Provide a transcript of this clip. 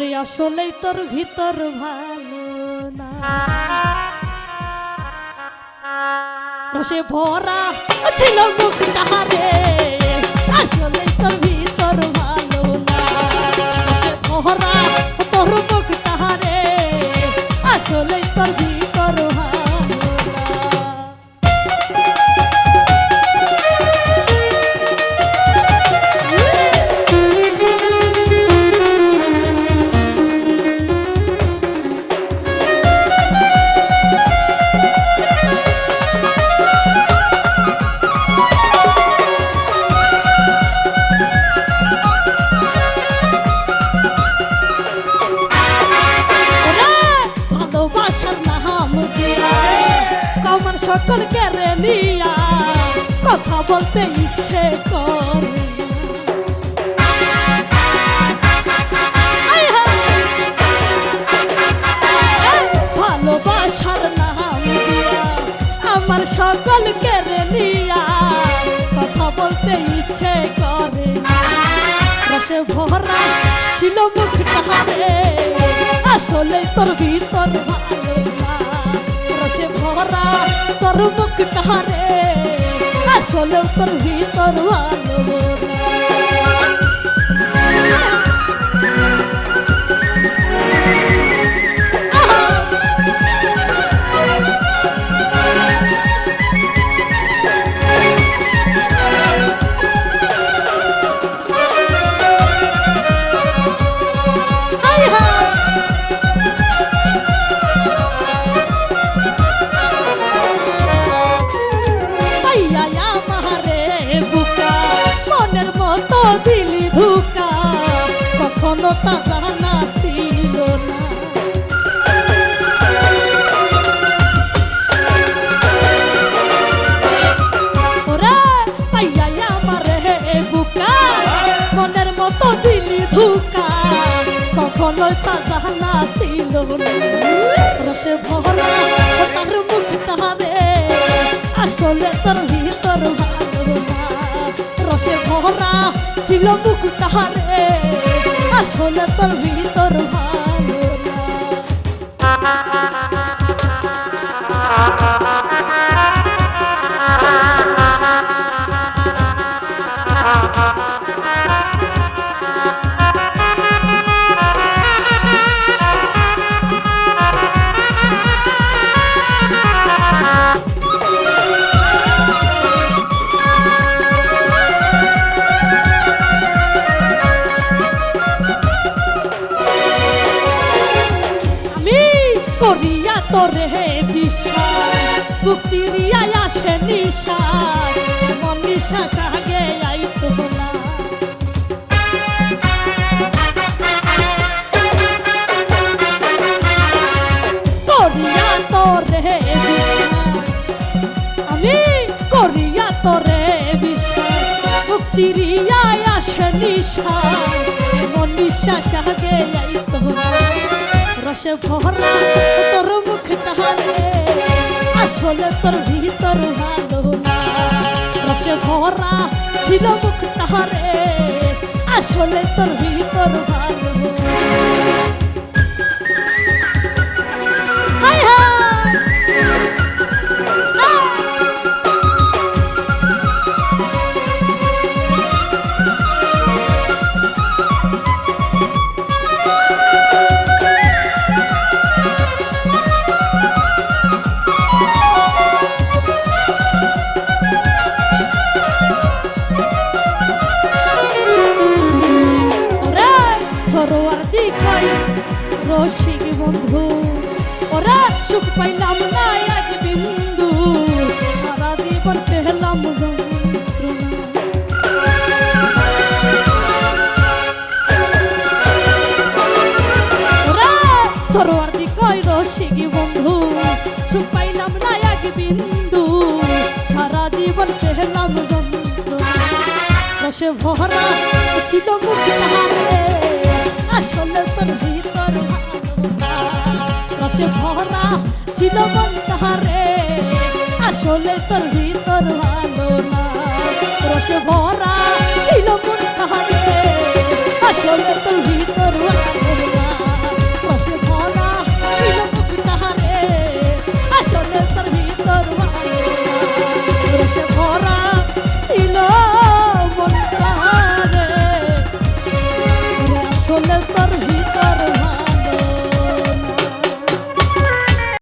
ওরে আসলেই তোর ভিতর ভালো না। রসে ভরা ছিল মুখ তাহারে আসলে সকল কেড়ে নিয়া কথা বলতে ইচ্ছে করে। ভালোবাসার নাম আমার সকল কেড়ে নিয়া কথা বলতে ইচ্ছে করে। রসে ভরা ছিল মুখটা আসলে তোর ভিতর ভালো ভরা তোর মুখ কাহারে? আসলে তোর ভিতর ভালো কখনো তা জানা ছিল না। মনের মতো দিলি ধুকা। কখনো তা জানা ছিল রসে ভরা তার মুখ তাহারে আসলে তোর ভিতর ভালো না রসে ভরা ছিল মুখ তাহারে আসলে তোর তোরে বিশ্বাস বুক চিরিয়া আসে নিশাস এমন নিশাস আগে আইতো না করিয়া তোরে বিশ্বাস আমি করিয়া তোরে বিশ্বাস বুক চিরিয়া আসে নিশাস এমন নিশাস আগে আইতো না রসে ভরা, তোর মুখ তাহারে আসলে তোর ভিতর ভালো না। রসে ভরা, ছিল মুখ তাহারে আসলে তোর ভিতর ভালো বন্ধু, ওরে সুখ পাইলাম না এক বিন্দু। সারা জীবন পেলাম যন্ত্রণা। ওরে সরোয়ার দিকাই রসিক বন্ধু, সুখ পাইলাম না এক বিন্দু। সারা জীবন পেলাম যন্ত্রণা। রসে ভরা ছিল মুখ ধরা ছিল মন তাহারে আসলে তোর ভিতর ভালো না। রসে ভরা ছিল মন তাহারে